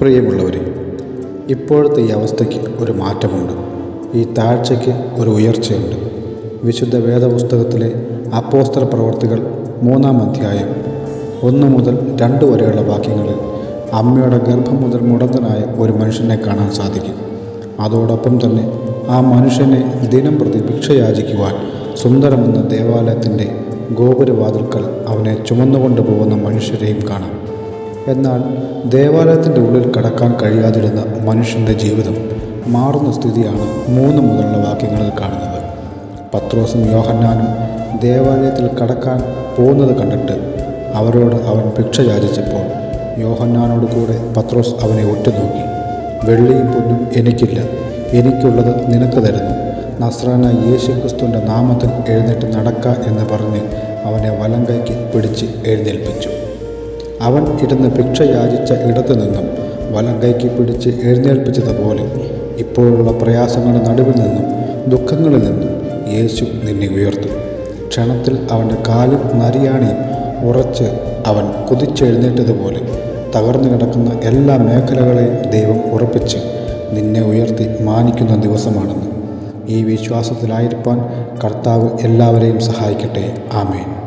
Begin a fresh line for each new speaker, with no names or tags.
പ്രിയമുള്ളവരെ ഇപ്പോഴത്തെ ഈ അവസ്ഥയ്ക്ക് ഒരു മാറ്റമുണ്ട്. ഈ താഴ്ചയ്ക്ക് ഒരു ഉയർച്ചയുണ്ട്. വിശുദ്ധ വേദപുസ്തകത്തിലെ അപ്പോസ്തല പ്രവർത്തികൾ മൂന്നാം അധ്യായം ഒന്ന് മുതൽ രണ്ട് വരെയുള്ള വാക്യങ്ങളിൽ അമ്മയുടെ ഗർഭം മുതൽ മുടന്തനായ ഒരു മനുഷ്യനെ കാണാൻ സാധിക്കും. അതോടൊപ്പം തന്നെ ആ മനുഷ്യനെ ദിനം പ്രതി ഭിക്ഷയാചിക്കുവാൻ സുന്ദരമെന്ന ദേവാലയത്തിന്റെ ഗോപുരവാതിൽക്കൽ അവനെ ചുമന്നുകൊണ്ടു പോകുന്ന മനുഷ്യരെയും കാണാം. എന്നാൽ ദേവാലയത്തിന്റെ ഉള്ളിൽ കടക്കാൻ കഴിയാതിരുന്ന മനുഷ്യന്റെ ജീവിതം മാറുന്ന സ്ഥിതിയാണ് മൂന്ന് മുതലുള്ള വാക്യങ്ങളിൽ കാണുന്നത്. പത്രോസും യോഹന്നാനും ദേവാലയത്തിൽ കടക്കാൻ പോകുന്നത് കണ്ടിട്ട് അവരോട് അവൻ ഭിക്ഷ യാചിച്ചപ്പോൾ യോഹന്നാനോട് കൂടെ പത്രോസ് അവനെ ഒറ്റുനോക്കി വെള്ളിയും പൊന്നും എനിക്കില്ല. എനിക്കുള്ളത് നിനക്ക് തരുന്നു. നസ്രാന യേശുക്രിസ്തുവിന്റെ നാമത്തിൽ എഴുന്നേറ്റ് നടക്ക എന്ന് പറഞ്ഞ് അവനെ വലം കൈക്ക് പിടിച്ച് എഴുന്നേൽപ്പിച്ചു. അവൻ ഇരുന്ന് ഭിക്ഷ യാചിച്ച ഇടത്തു നിന്നും കൈക്ക് പിടിച്ച് എഴുന്നേൽപ്പിച്ചതുപോലെ ഇപ്പോഴുള്ള പ്രയാസങ്ങളുടെ നടുവിൽ നിന്നും ദുഃഖങ്ങളിൽ നിന്നും യേശു നിന്നെ ഉയർത്തും. ക്ഷണത്തിൽ അവന്റെ കാലും നരിയാണിയും ഉറച്ച് അവൻ കുതിച്ചെഴുന്നേറ്റതുപോലെ തകർന്നു കിടക്കുന്ന എല്ലാ മേഖലകളെയും ദൈവം ഉറപ്പിച്ച് നിന്നെ ഉയർത്തി മാനിക്കുന്ന ദിവസമാണെന്ന്. ഈ വിശ്വാസത്തിലായിരിക്കാൻ കർത്താവ് എല്ലാവരെയും സഹായിക്കട്ടെ. ആമേൻ.